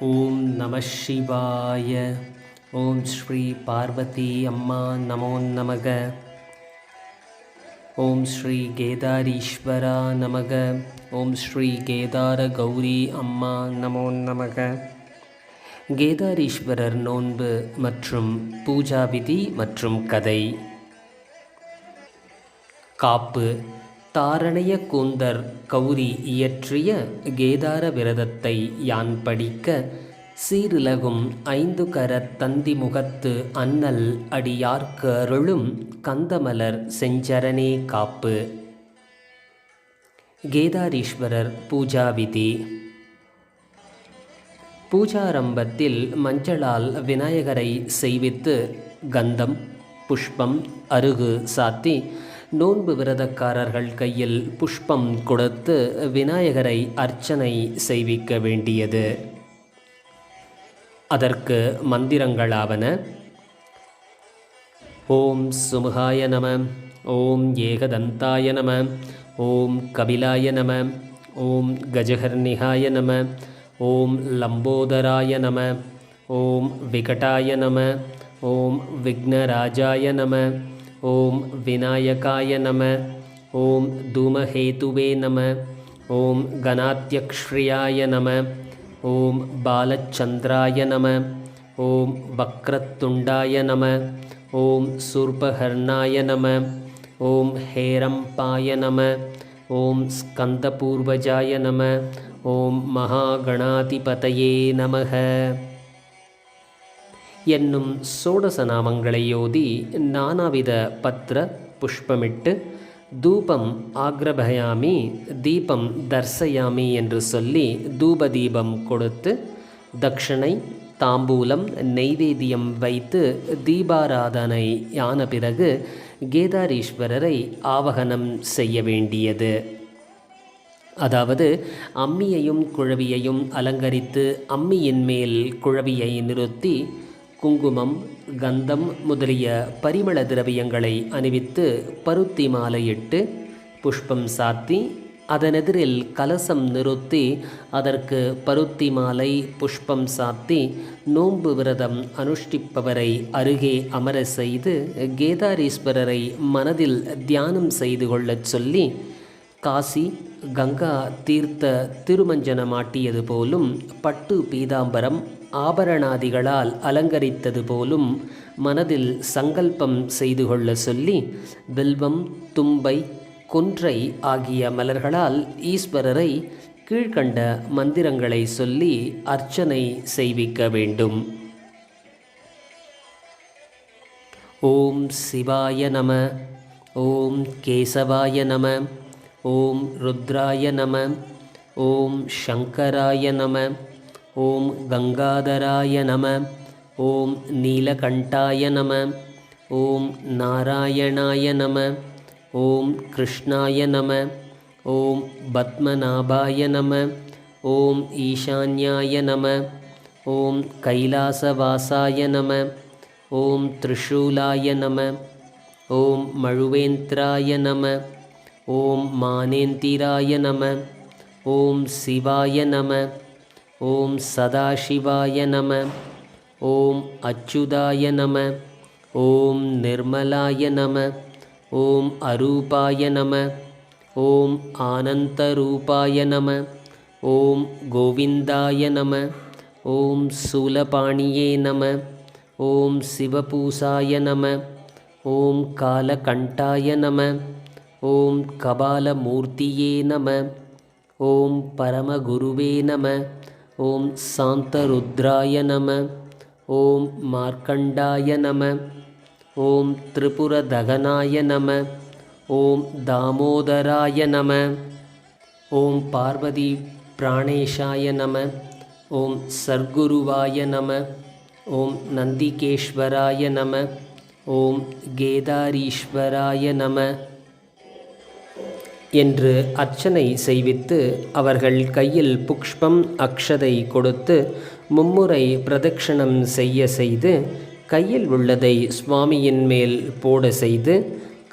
ஓம் நம சிவாய. ஓம் ஸ்ரீ பார்வதி அம்மா நமோ நமக. ஓம் ஸ்ரீ கேதாரீஸ்வரா நமக. ஓம் ஸ்ரீ கேதார கௌரி அம்மா நமோ நமக. கேதாரீஸ்வரர் நோன்பு மற்றும் பூஜா விதி மற்றும் கதை. காப்பு தாரணைய கூந்தர் கௌரி இயற்றிய கேதார விரதத்தை யான் படிக்க சீரிலகும் ஐந்து கரத் தந்தி முகத்து அன்னல் அடியார்க்கு அருளும் கந்தமலர் செஞ்சரணே காப்பு. கேதாரீஸ்வரர் பூஜா விதி பூஜாரம்பத்தில் மஞ்சளால் விநாயகரை செய்வித்து கந்தம் புஷ்பம் அருகு சாத்தி நோன்பு விரதக்காரர்கள் கையில் புஷ்பம் கொடுத்து விநாயகரை அர்ச்சனை செய்விக்க வேண்டியது. அதற்கு மந்திரங்களாவன. ஓம் சுமுகாய நம ஓம் ஏகதந்தாய நம ஓம் கபிலாய நம ஓம் கஜகர்ணிகாய நம ஓம் லம்போதராய நம ஓம் விகடாய நம ஓம் விக்னராஜாய நம ஓம் விநாயகாய நம ஓம் தூமஹேதுவே நம ஓம் கணாத்தியக்ஷ்ரியாய நம ஓம் பாலச்சந்திராய நம ஓம் வக்ரத்துண்டாய நம ஓம் சூர்பகர்ணாய நம ஓம் ஹேரம்பாய நம ஓம் ஸ்கந்தபூர்வஜாய நம ஓம் மகாகணாதிபதையே நமக. என்னும் சோடச நாமங்களை நானாவித பத்திர புஷ்பமிட்டு தூபம் ஆக்ரபயாமி தீபம் தர்சயாமி என்று சொல்லி தூப தீபம் கொடுத்து தட்சிணை தாம்பூலம் நெய்வேத்தியம் வைத்து தீபாராதனை ஆன பிறகு கேதாரீஸ்வரரை ஆவகனம் செய்ய வேண்டியது. அதாவது அம்மியையும் குழவியையும் அலங்கரித்து அம்மியின் மேல் குழவியை நிறுத்தி குங்குமம் கந்தம் முதலிய பரிமள திரவியங்களை அணிவித்து பருத்தி மாலையிட்டு புஷ்பம் சாத்தி அதனெதிரில் கலசம் நிறுத்தி அதற்கு பருத்தி மாலை புஷ்பம் சாத்தி நோன்பு விரதம் அனுஷ்டிப்பவரை அருகே அமர செய்து கேதாரீஸ்வரரை மனதில் தியானம் செய்து கொள்ளச் சொல்லி காசி கங்கா தீர்த்த திருமஞ்சனமாட்டியது போலும் பட்டு பீதாம்பரம் ஆபரணாதிகளால் அலங்கரித்தது போலும் மனதில் சங்கல்பம் செய்து கொள்ள சொல்லி வில்வம் தும்பை கொன்றை ஆகிய மலர்களால் ஈஸ்வரரை கீழ்கண்ட மந்திரங்களை சொல்லி அர்ச்சனை செய்விக்க வேண்டும். ஓம் சிவாய நம ஓம் கேசவாய நம ஓம் ருத்ராய நம ஓம் சங்கராய நம ஓம் கங்காதராய நம ஓம் நீலகண்டாய நம ஓம் நாராயணாய நம ஓம் கிருஷ்ணாய நம ஓம் பத்மநாபாய நம ஓம் ஈசான்யாய நம ஓம் கைலாசவாசாய நம ஓம் திரிஷூலாய நம ஓம் மழுவேந்திராய நம ஓம் மானேந்திராய நம ஓம் சிவாய நம ஓம் சதாசிவாய நம ஓம் அச்சுதாய நம ஓம் நிர்மலாய நம ஓம் அரூபாய நம ஓம் ஆனந்தரூபாய நம ஓம் கோவிந்தாய நம ஓம் சூலபாணியே நம ஓம் சிவபூசாய நம ஓம் காலகண்டாய நம ஓம் கபாலமூர்த்தியே நம ஓம் பரமகுருவே நம ஓம் சாந்தருத்ராய நம ஓம் மார்க்கண்டாய நம ஓம் திரிபுரதகனாய நம ஓம் தாமோதராய நம ஓம் பார்வதி பிராணேஷாய நம ஓம் சர்க்குருவாய நம ஓம் நந்திகேஸ்வராய நம ஓம் கேதாரீஸ்வராய நம. என்று அர்ச்சனை செய்வித்து அவர்கள் கையில் புஷ்பம் அக்ஷதை கொடுத்து மும்முறை பிரதட்சணம் செய்ய செய்து கையில் உள்ளதை சுவாமியின் மேல் போட செய்து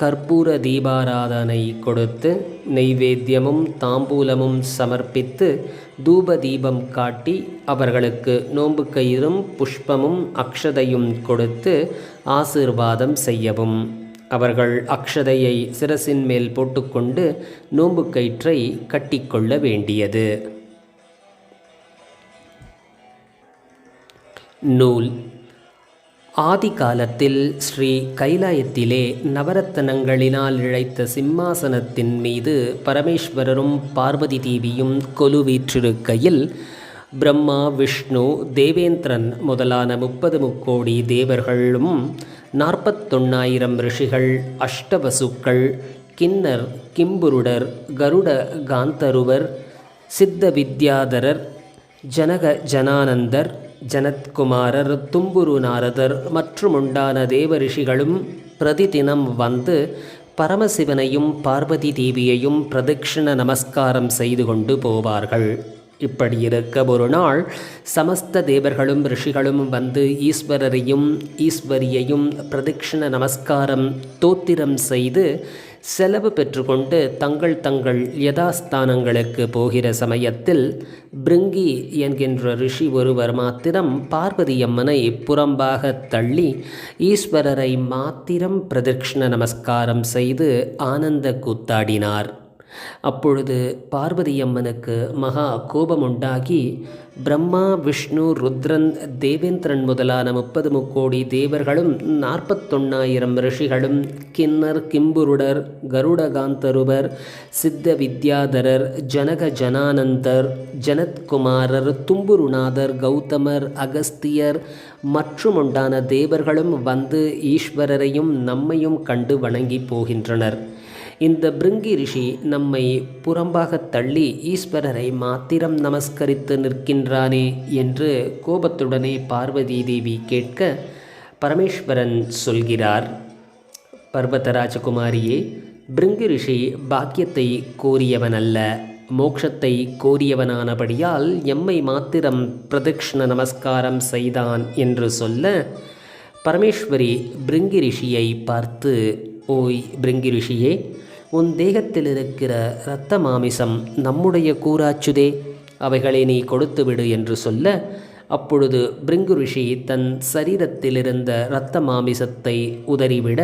கற்பூர தீபாராதனை கொடுத்து நெய்வேத்தியமும் தாம்பூலமும் சமர்ப்பித்து தூப தீபம் காட்டி அவர்களுக்கு நோன்பு கயிறும் புஷ்பமும் அக்ஷதையும் கொடுத்து ஆசீர்வாதம் செய்யவும். அவர்கள் அக்ஷதையை சிரசின் மேல் போட்டுக்கொண்டு நோன்பு கயிற்றை கட்டிக்கொள்ள வேண்டியது. நூல். ஆதி காலத்தில் ஸ்ரீ கைலாயத்திலே நவரத்தனங்களினால் இழைத்த சிம்மாசனத்தின் மீது பரமேஸ்வரரும் பார்வதி தேவியும் கொலுவீற்றிருக்கையில் பிரம்மா விஷ்ணு தேவேந்திரன் முதலான முப்பது முக்கோடி தேவர்களும் நாற்பத்தொன்னாயிரம் ரிஷிகள் அஷ்டவசுக்கள் கிண்ணர் கிம்புருடர் கருட காந்தருவர் சித்த வித்யாதரர் ஜனக ஜனானந்தர் ஜனத்குமாரர் தும்புரு நாரதர் மற்றும் உண்டான தேவரிஷிகளும் பிரதிதினம் வந்து பரமசிவனையும் பார்வதி தேவியையும் பிரதட்சிண நமஸ்காரம் செய்து கொண்டு போவார்கள். இப்படி இருக்க ஒரு நாள் சமஸ்த தேவர்களும் ரிஷிகளும் வந்து ஈஸ்வரரையும் ஈஸ்வரியையும் பிரதட்சிண நமஸ்காரம் தோத்திரம் செய்து செலவு பெற்றுக்கொண்டு தங்கள் தங்கள் யதாஸ்தானங்களுக்கு போகிற சமயத்தில் பிருங்கி என்கின்ற ரிஷி ஒருவர் மாத்திரம் பார்வதியம்மனை புறம்பாக தள்ளி ஈஸ்வரரை மாத்திரம் பிரதட்சிண நமஸ்காரம் செய்து ஆனந்த கூத்தாடினார். அப்பொழுது பார்வதியம்மனுக்கு மகா கோபமுண்டாகி பிரம்மா விஷ்ணு ருத்ரன் தேவேந்திரன் முதலான முப்பது முக்கோடி தேவர்களும் நாற்பத்தொன்னாயிரம் ரிஷிகளும் கிண்ணர் கிம்புருடர் கருடகாந்தருவர் சித்த வித்யாதரர் ஜனக ஜனானந்தர் ஜனத்குமாரர் தும்புருநாதர் கௌதமர் அகஸ்தியர் மற்றும் உண்டான தேவர்களும் வந்து ஈஸ்வரரையும் நம்மையும் கண்டு வணங்கி போகின்றனர். இந்த பிருங்கி ரிஷி நம்மை புறம்பாக தள்ளி ஈஸ்வரரை மாத்திரம் நமஸ்கரித்து நிற்கின்றானே என்று கோபத்துடனே பார்வதி தேவி கேட்க பரமேஸ்வரன் சொல்கிறார். பர்வதராஜகுமாரியே பிருங்கி ரிஷி பாக்கியத்தை கோரியவனல்ல. மோட்சத்தை கோரியவனானபடியால் எம்மை மாத்திரம் பிரதக்ஷண நமஸ்காரம் செய்தான் என்று சொல்ல பரமேஸ்வரி பிருங்கி ரிஷியை பார்த்து ஓய் பிருங்கி ரிஷியே உன் தேகத்தில் இருக்கிற இரத்த மாமிசம் நம்முடைய கூறாச்சுதே அவைகளை நீ கொடுத்துவிடு என்று சொல்ல அப்பொழுது பிரிங்கு ரிஷி தன் சரீரத்திலிருந்த இரத்த மாமிசத்தை உதறிவிட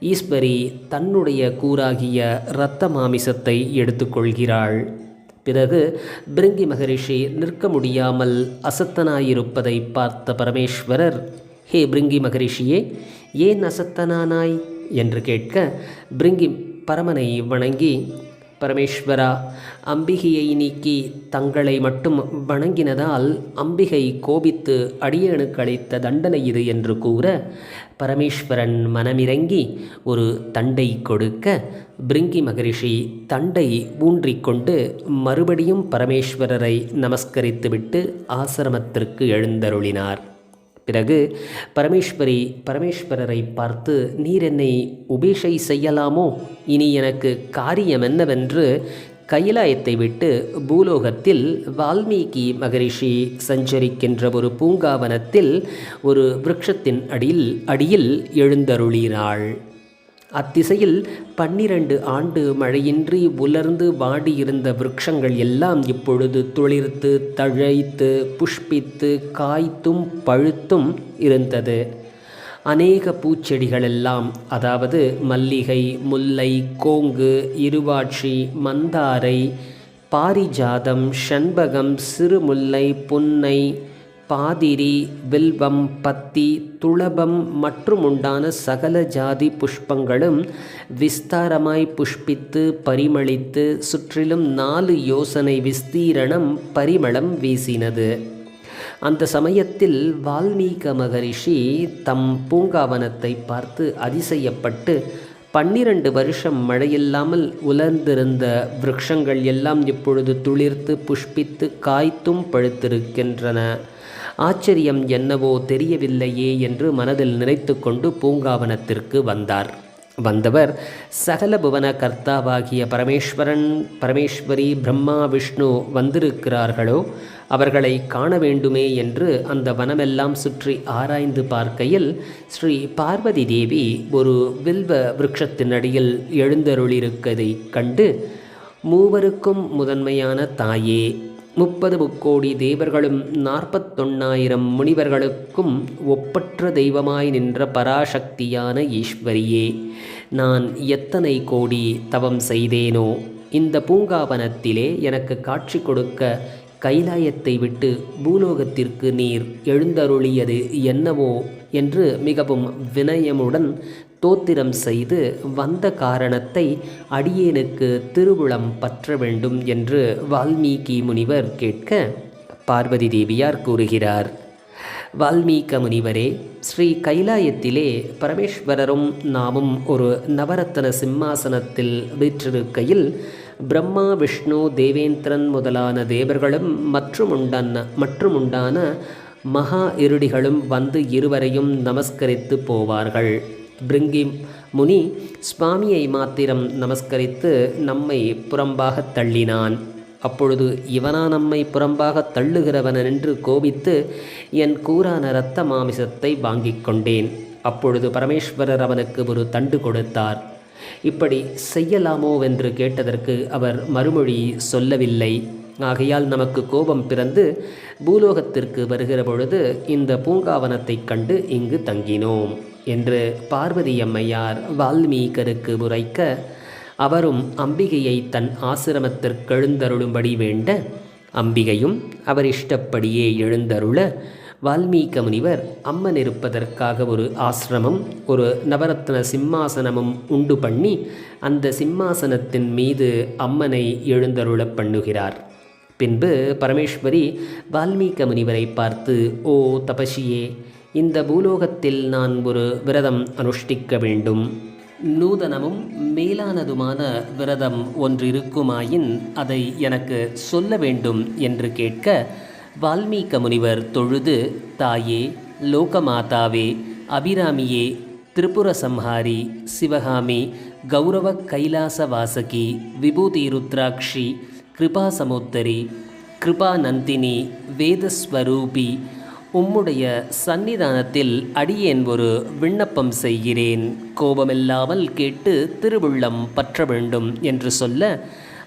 ஈஸ்வரி தன்னுடைய கூறாகிய இரத்த மாமிசத்தை எடுத்துக்கொள்கிறாள். பிறகு பிரிங்கி மகரிஷி நிற்க முடியாமல் அசத்தனாயிருப்பதை பார்த்த பரமேஸ்வரர் ஹே பிரிங்கி மகரிஷியே ஏன் அசத்தனானாய்? என்று கேட்க பிரிங்கி பரமனை வணங்கி பரமேஸ்வரா அம்பிகையை நீக்கி தங்களை மட்டும் வணங்கினதால் அம்பிகை கோபித்து அடியனுக்கு அளித்த தண்டனை இது என்று கூற பரமேஸ்வரன் மனமிறங்கி ஒரு தண்டை கொடுக்க பிரிங்கி மகரிஷி தண்டை ஊன்றிக்கொண்டு மறுபடியும் பரமேஸ்வரரை நமஸ்கரித்துவிட்டு ஆசிரமத்திற்கு எழுந்தருளினார். பிறகு பரமேஸ்வரி பரமேஸ்வரரை பார்த்து நீர் என்னை உபேஷை செய்யலாமோ? இனி எனக்கு காரியம் என்னவென்று கைலாயத்தை விட்டு பூலோகத்தில் வால்மீகி மகரிஷி சஞ்சரிக்கின்ற ஒரு பூங்காவனத்தில் ஒரு விரக்ஷத்தின் அடியில் அடியில் எழுந்தருளினாள். அத்திசையில் பன்னிரண்டு ஆண்டு மழையின்றி உலர்ந்து வாடியிருந்த விருட்சங்கள் எல்லாம் இப்பொழுது துளிர்த்து தழைத்து புஷ்பித்து காய்த்தும் பழுத்தும் இருந்தது. அநேக பூச்செடிகளெல்லாம் அதாவது மல்லிகை முல்லை கோங்கு இருவாட்சி மந்தாரை பாரிஜாதம் ஷண்பகம் சிறுமுல்லை புன்னை பாதிரி வில்வம் பத்தி துளபம் மற்றும் உண்டான சகல ஜாதி புஷ்பங்களும் விஸ்தாரமாய் புஷ்பித்து பரிமளித்து சுற்றிலும் நாலு யோசனை விஸ்தீரணம் பரிமளம் வீசினது. அந்த சமயத்தில் வால்மீக மகரிஷி தம் பூங்காவனத்தை பார்த்து அதிசயப்பட்டு பன்னிரண்டு வருஷம் மழையில்லாமல் உலர்ந்திருந்த விரக்ஷங்கள் எல்லாம் இப்பொழுது துளிர்த்து புஷ்பித்து காய்த்தும் பழுத்திருக்கின்றன. ஆச்சரியம் என்னவோ தெரியவில்லையே என்று மனதில் நினைத்து கொண்டு பூங்காவனத்திற்கு வந்தார். வந்தவர் சகல புவன கர்த்தாவாகிய பரமேஸ்வரன் பரமேஸ்வரி பிரம்மா விஷ்ணு வந்திருக்கிறார்களோ அவர்களை காண வேண்டுமே என்று அந்த வனமெல்லாம் சுற்றி ஆராய்ந்து பார்க்கையில் ஸ்ரீ பார்வதி தேவி ஒரு வில்வ விருட்சத்தின் அடியில் எழுந்தருளிருக்கதைக் கண்டு மூவருக்கும் முதன்மையான தாயே முப்பது முக்கோடி தேவர்களும் நாற்பத்தொன்னாயிரம் முனிவர்களுக்கும் ஒப்பற்ற தெய்வமாய் நின்ற பராசக்தியான ஈஸ்வரியே நான் எத்தனை கோடி தவம் செய்தேனோ இந்த பூங்காவனத்திலே எனக்கு காட்சி கொடுக்க கைலாயத்தை விட்டு பூலோகத்திற்கு நீர் எழுந்தருளியது என்னவோ என்று மிகவும் வினயமுடன் தோத்திரம் செய்து வந்த காரணத்தை அடியேனுக்கு திருவுளம் பற்ற வேண்டும் என்று வால்மீகி முனிவர் கேட்க பார்வதி தேவியார் கூறுகிறார். வால்மீக முனிவரே ஸ்ரீ கைலாயத்திலே பரமேஸ்வரரும் நாமும் ஒரு நவரத்தன சிம்மாசனத்தில் வீற்றிருக்கையில் பிரம்மா விஷ்ணு தேவேந்திரன் முதலான தேவர்களும் மற்றும் உண்டான மற்றும் உண்டான மகா இருடிகளும் வந்து இருவரையும் நமஸ்கரித்து போவார்கள். பிருங்கி முனி சுவாமியை மாத்திரம் நமஸ்கரித்து நம்மை புறம்பாக தள்ளினான். அப்பொழுது இவனா நம்மை புறம்பாக தள்ளுகிறவன் என்று கோபித்து என் கூறான இரத்த மாமிசத்தை வாங்கிக் கொண்டேன். அப்பொழுது பரமேஸ்வரர் அவனுக்கு ஒரு தண்டு கொடுத்தார். இப்படி செய்யலாமோவென்று கேட்டதற்கு அவர் மறுமொழி சொல்லவில்லை. ஆகையால் நமக்கு கோபம் பிறந்து பூலோகத்திற்கு வருகிற பொழுது இந்த பூங்காவனத்தைக் கண்டு இங்கு தங்கினோம் என்று பார்வதி அம்மையார் வால்மீகருக்கு உரைக்க அவரும் அம்பிகையை தன் ஆசிரமத்திற்கெழுந்தருளும்படி வேண்ட அம்பிகையும் அவர் இஷ்டப்படியே எழுந்தருள வால்மீக முனிவர் அம்மன் இருப்பதற்காக ஒரு ஆசிரமம் ஒரு நவரத்ன சிம்மாசனமும் உண்டு பண்ணி அந்த சிம்மாசனத்தின் மீது அம்மனை எழுந்தருளப் பண்ணுகிறார். பின்பு பரமேஸ்வரி வால்மீக முனிவரை பார்த்து ஓ தபசியே இந்த பூலோகத்தில் நான் ஒரு விரதம் அனுஷ்டிக்க வேண்டும். நூதனமும் மேலானதுமான விரதம் ஒன்று இருக்குமாயின் அதை எனக்கு சொல்ல வேண்டும் என்று கேட்க வால்மீக முனிவர் தொழுது தாயே லோகமாதாவே அபிராமியே திரிபுர சம்ஹாரி சிவகாமி கௌரவ கைலாச வாசகி விபூதி ருத்ராட்சி கிருபா சமுத்தரி கிருபா நந்தினி வேதஸ்வரூபி உம்முடைய சந்நிதானத்தில் அடியேன் ஒரு விண்ணப்பம் செய்கிறேன். கோபமில்லாமல் கேட்டு திருவுள்ளம் பற்ற வேண்டும் என்று சொல்ல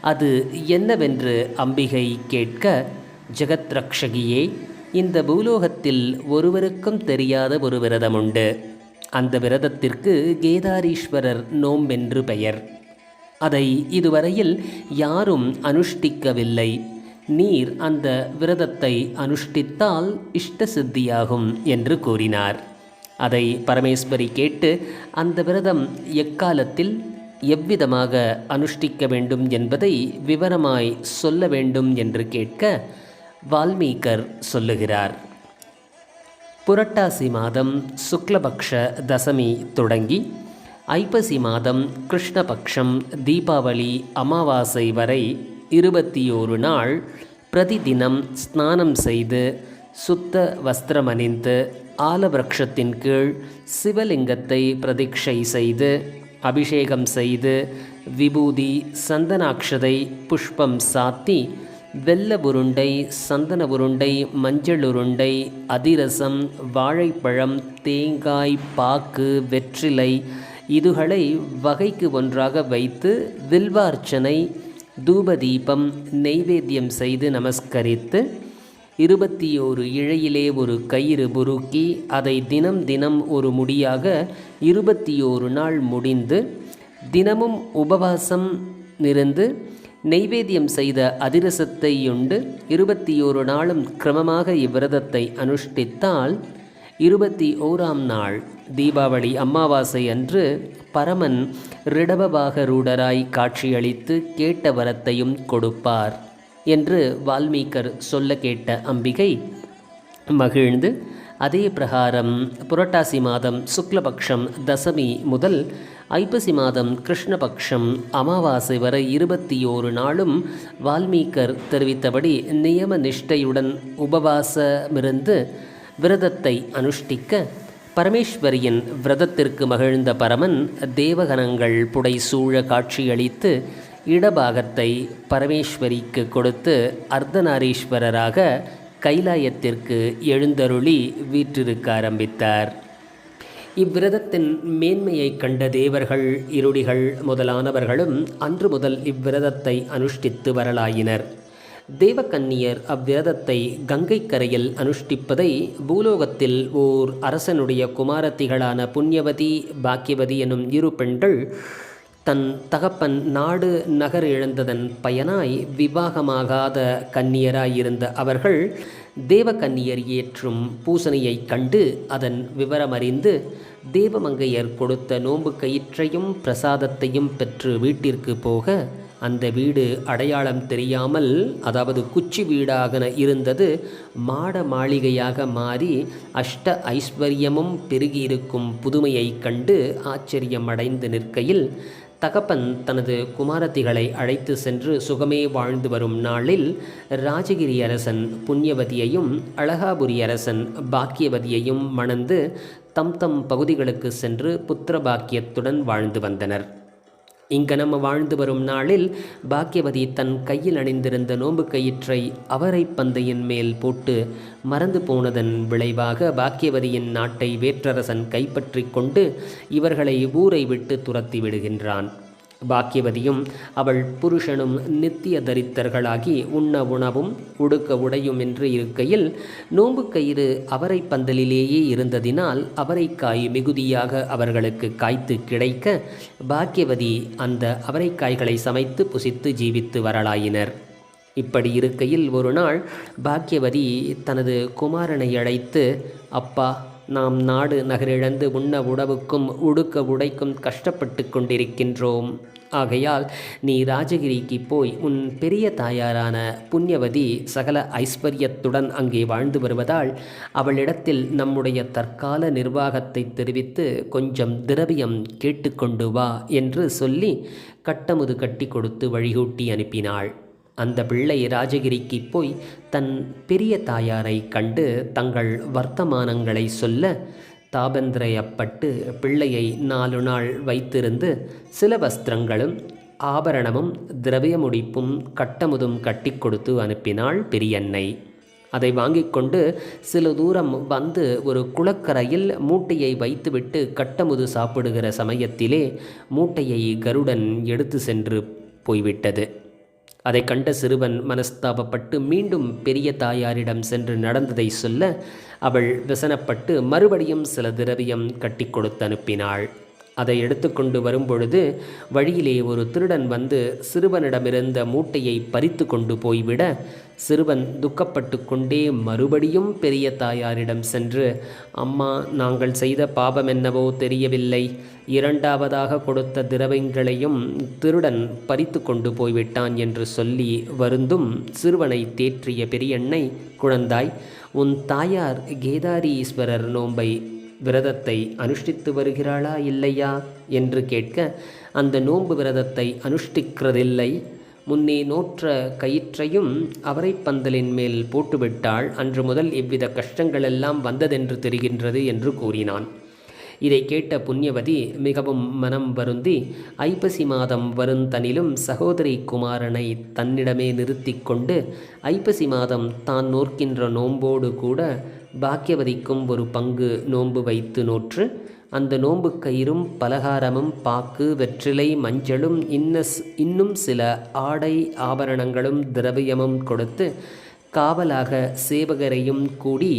அது என்னவென்று அம்பிகை கேட்க ஜெகத்ரக்ஷகியே இந்த பூலோகத்தில் ஒருவருக்கும் தெரியாத ஒரு விரதம் உண்டு அந்த விரதத்திற்கு கேதாரீஸ்வரர் நோம்பென்று பெயர். அதை இதுவரையில் யாரும் அனுஷ்டிக்கவில்லை. நீர் அந்த விரதத்தை அனுஷ்டித்தால் இஷ்ட சித்தியாகும் என்று கூறினார். அதை பரமேஸ்வரி கேட்டு அந்த விரதம் எக்காலத்தில் எவ்விதமாக அனுஷ்டிக்க வேண்டும் என்பதை விவரமாய் சொல்ல வேண்டும் என்று கேட்க வால்மீகர் சொல்லுகிறார். புரட்டாசி மாதம் சுக்லபக்ஷ தசமி தொடங்கி ஐப்பசி மாதம் கிருஷ்ணபக்ஷம் தீபாவளி அமாவாசை வரை இருபத்தி ஓரு நாள் பிரதிதினம் ஸ்நானம் செய்து சுத்த வஸ்திரமணிந்து ஆலவிரக்ஷத்தின் கீழ் சிவலிங்கத்தை பிரதீட்சை செய்து அபிஷேகம் செய்து விபூதி சந்தனாட்சதை புஷ்பம் சாத்தி வெள்ள உருண்டை சந்தன உருண்டை மஞ்சள் உருண்டை அதிரசம் வாழைப்பழம் தேங்காய் பாக்கு வெற்றிலை இதுகளை வகைக்கு ஒன்றாக வைத்து வில்வார்ச்சனை தூபதீபம் நெய்வேத்தியம் செய்து நமஸ்கரித்து இருபத்தி ஓரு இழையிலே ஒரு கயிறு புருக்கி அதை தினம் தினம் ஒரு முடியாக இருபத்தி ஓரு நாள் முடிந்து தினமும் உபவாசம் இருந்து நெய்வேத்தியம் செய்த அதிரசத்தை உண்டு இருபத்தி ஓரு நாளும் கிரமமாக இவ்விரதத்தை அனுஷ்டித்தால் இருபத்தி ஓராம் நாள் தீபாவளி அமாவாசை அன்று பரமன் ரிடபபாக ரூடராய் காட்சியளித்து கேட்ட வரத்தையும் கொடுப்பார் என்று வால்மீகர் சொல்ல கேட்ட அம்பிகை மகிழ்ந்து அதே பிரகாரம் புரட்டாசி மாதம் சுக்லபக்ஷம் தசமி முதல் ஐப்பசி மாதம் கிருஷ்ணபக்ஷம் அமாவாசை வரை இருபத்தி ஓரு நாளும் வால்மீகர் தெரிவித்தபடி நியம நிஷ்டையுடன் உபவாசமிருந்து விரதத்தை அனுஷ்டிக்க பரமேஸ்வரியின் விரதத்திற்கு மகிழ்ந்த பரமன் தேவகணங்கள் புடை சூழ காட்சியளித்து இடபாகத்தை பரமேஸ்வரிக்கு கொடுத்து அர்த்தநாரீஸ்வரராக கைலாயத்திற்கு எழுந்தருளி வீற்றிருக்க ஆரம்பித்தார். இவ்விரதத்தின் மேன்மையை கண்ட தேவர்கள் இருடிகள் முதலானவர்களும் அன்று முதல் இவ்விரதத்தை அனுஷ்டித்து வரலாயினர். தேவக்கன்னியர் அவ்விரதத்தை கங்கை கரையில் அனுஷ்டிப்பதை பூலோகத்தில் ஓர் அரசனுடைய குமாரத்திகளான புண்ணியவதி பாக்கியவதி எனும் இரு பெண்கள் தன் தகப்பன் நாடு நகர் இழந்ததன் பயனாய் விவாகமாகாத கன்னியராயிருந்த அவர்கள் தேவக்கன்னியர் ஏற்றும் பூசணையைக் கண்டு அதன் விவரமறிந்து தேவமங்கையர் கொடுத்த நோன்பு கயிற்றையும் பிரசாதத்தையும் பெற்று வீட்டிற்கு போக அந்த வீடு அடையாளம் தெரியாமல் அதாவது குச்சி வீடாக இருந்தது மாட மாளிகையாக மாறி அஷ்ட ஐஸ்வர்யமும் பெருகியிருக்கும் புதுமையைக் கண்டு ஆச்சரியம் அடைந்து நிற்கையில் தகப்பன் தனது குமாரத்திகளை அழைத்து சென்று சுகமே வாழ்ந்து வரும் நாளில் ராஜகிரி அரசன் புண்ணியவதியையும் அழகாபுரி அரசன் பாக்கியவதியையும் மணந்து தம் தம் பகுதிகளுக்கு சென்று புத்திர பாக்கியத்துடன் வாழ்ந்து வந்தனர். இங்க நம்ம வாழ்ந்து வரும் நாளில் பாக்கியவதி தன் கையில் அணிந்திருந்த நோன்பு கயிற்றை அவரை பந்தையின் மேல் போட்டு மறந்து போனதன் விளைவாக பாக்கியவதியின் நாட்டை வேற்றரசன் கைப்பற்றி கொண்டு இவர்களை ஊரை விட்டு துரத்தி விடுகின்றான். பாக்கியவதியும் அவள் புருஷனும் நித்திய தரித்தர்களாகி உண்ண உணவும் உடுக்க உடையும் என்று இருக்கையில் நோம்பு கயிறு அவரை பந்தலிலேயே இருந்ததினால் அவரைக்காய் மிகுதியாக அவர்களுக்கு காய்த்து கிடைக்க பாக்கியவதி அந்த அவரைக்காய்களை சமைத்து புசித்து ஜீவித்து வரலாயினர். இப்படி இருக்கையில் ஒரு நாள் பாக்கியவதி தனது குமாரனை அழைத்து அப்பா நாம் நாடு நகரிழந்து உண்ண உணவுக்கும் உடுக்க உடைக்கும் கஷ்டப்பட்டு கொண்டிருக்கின்றோம். ஆகையால் நீ ராஜகிரிக்கு போய் உன் பெரிய தாயாரான புண்ணியவதி சகல ஐஸ்வர்யத்துடன் அங்கே வாழ்ந்து வருவதால் அவளிடத்தில் நம்முடைய தற்கால நிர்வாகத்தை தெரிவித்து கொஞ்சம் திரவியம் கேட்டுக்கொண்டு வா என்று சொல்லி கட்டமுது கட்டி கொடுத்து வழிகூட்டி அனுப்பினாள். அந்த பிள்ளை ராஜகிரிக்கு போய் தன் பெரிய தாயாரை கண்டு தங்கள் வர்த்தமானங்களை சொல்ல தாபந்திரயப்பட்டு பிள்ளையை நாலு நாள் வைத்திருந்து சில வஸ்திரங்களும் ஆபரணமும் திரவிய முடிப்பும் கட்டமுதும் கட்டி கொடுத்து அனுப்பினாள் பெரியன்னை. அதை வாங்கிக் கொண்டு சில தூரம் வந்து ஒரு குளக்கரையில் மூட்டையை வைத்துவிட்டு கட்டமுது சாப்பிடுகிற சமயத்திலே மூட்டையை கருடன் எடுத்து சென்று போய்விட்டது. அதை கண்ட சிறுவன் மனஸ்தாபப்பட்டு மீண்டும் பெரிய தாயாரிடம் சென்று நடந்ததை சொல்ல அவள் விசனப்பட்டு மறுபடியும் சில திரவியம் கட்டி கொடுத்து அனுப்பினாள் அதை எடுத்துக்கொண்டு வரும்பொழுது வழியிலே ஒரு திருடன் வந்து சிறுவனிடமிருந்த மூட்டையை பறித்து கொண்டு போய்விட சிறுவன் துக்கப்பட்டு கொண்டே மறுபடியும் பெரிய தாயாரிடம் சென்று அம்மா நாங்கள் செய்த பாபம் என்னவோ தெரியவில்லை. இரண்டாவதாக கொடுத்த திரவங்களையும் திருடன் பறித்து கொண்டு போய்விட்டான் என்று சொல்லி வருந்தும் சிறுவனை தேற்றிய பெரியண்ணை குழந்தாய் உன் தாயார் கேதாரீஸ்வரர் நோன்பை விரதத்தை அனுஷ்டித்து வருகிறாளா இல்லையா என்று கேட்க அந்த நோன்பு விரதத்தை அனுஷ்டிக்கிறதில்லை. முன்னே நோற்ற கயிற்றையும் அவரை பந்தலின் மேல் போட்டுவிட்டாள். அன்று முதல் இவ்வித கஷ்டங்களெல்லாம் வந்ததென்று தெரிகின்றது என்று கூறினான். இதை கேட்ட புண்ணியவதி மிகவும் மனம் வருந்தி ஐப்பசி மாதம் வருந்தனிலும் சகோதரி குமாரனை தன்னிடமே நிறுத்தி கொண்டு ஐப்பசி மாதம் தான் நோக்கின்ற நோம்போடு கூட பாக்கியவதிக்கும் ஒரு பங்கு நோன்பு வைத்து நோற்று அந்த நோன்பு கயிறும் பலகாரமும் பாக்கு வெற்றிலை மஞ்சளும் இன்ன இன்னும் சில ஆடை ஆபரணங்களும் திரவியமும் கொடுத்து காவலாக சேவகரையும் கூடி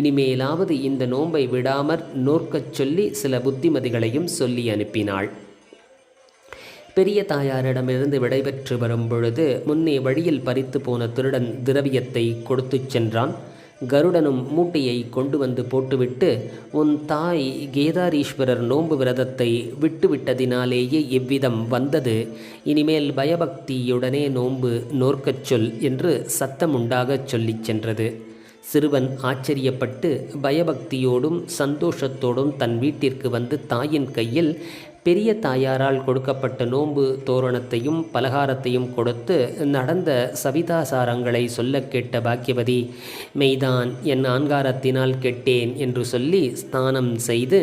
இனிமேலாவது இந்த நோன்பை விடாமற் நோற்கச் சொல்லி சில புத்திமதிகளையும் சொல்லி அனுப்பினாள். பெரிய தாயாரிடமிருந்து விடைபெற்று வரும் பொழுது முன்னே வழியில் பறித்து போன திருடன் திரவியத்தை கொடுத்துச் சென்றான். கருடனும் மூட்டையை கொண்டு வந்து போட்டுவிட்டு உன் தாய் கேதாரீஸ்வரர் நோன்பு விரதத்தை விட்டுவிட்டதினாலேயே இவ்விதம் வந்தது? இனிமேல் பயபக்தியுடனே நோன்பு நோர்க்கச் சொல் என்று சத்தமுண்டாகச் சொல்லிச் சென்றது. சிறுவன் ஆச்சரியப்பட்டு பயபக்தியோடும் சந்தோஷத்தோடும் தன் வீட்டிற்கு வந்து தாயின் கையில் பெரிய தாயாரால் கொடுக்கப்பட்ட நோன்பு தோரணத்தையும் பலகாரத்தையும் கொடுத்து நடந்த சவிதாசாரங்களை சொல்ல கேட்ட பாக்கியவதி மெய்தான் என் ஆங்காரத்தினால் கெட்டேன் என்று சொல்லி ஸ்தானம் செய்து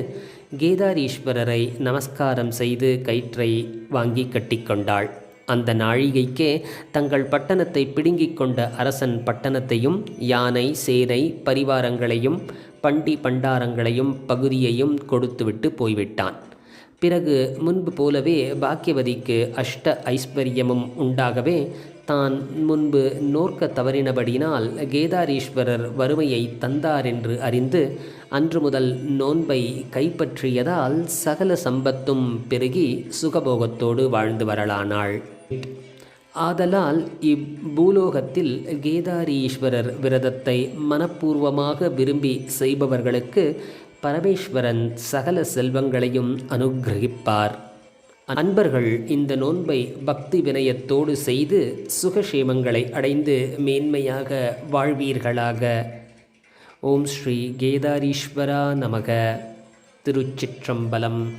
கேதாரீஸ்வரரை நமஸ்காரம் செய்து கயிற்றை வாங்கி கட்டிக்கொண்டாள் அந்த நாழிகைக்கே தங்கள் பட்டணத்தை பிடுங்கிக் கொண்ட அரசன் பட்டணத்தையும் யானை சேனை பரிவாரங்களையும் பண்டி பண்டாரங்களையும் பகுதியையும் கொடுத்துவிட்டு போய்விட்டான். பிறகு முன்பு போலவே பாக்கியவதிக்கு அஷ்ட ஐஸ்வர்யமும் உண்டாகவே தான் முன்பு நோர்க்க தவறினபடியினால் கேதாரீஸ்வரர் வறுமையை தந்தார் என்று அறிந்து அன்று முதல் நோன்பை கைப்பற்றியதால் சகல சம்பத்தும் பெருகி சுகபோகத்தோடு வாழ்ந்து வரலானாள். ஆதலால் இப்பூலோகத்தில் கேதாரீஸ்வரர் விரதத்தை மனப்பூர்வமாக விரும்பி செய்பவர்களுக்கு பரமேஸ்வரன் சகல செல்வங்களையும் அனுக்கிரகிப்பார் அன்பர்கள் இந்த நோன்பை பக்தி வினயத்தோடு செய்து சுகஷேமங்களை அடைந்து மேன்மையாக வாழ்வீர்களாக. ஓம் ஸ்ரீ கேதாரீஸ்வரா நமக. திருச்சிற்றம்பலம்.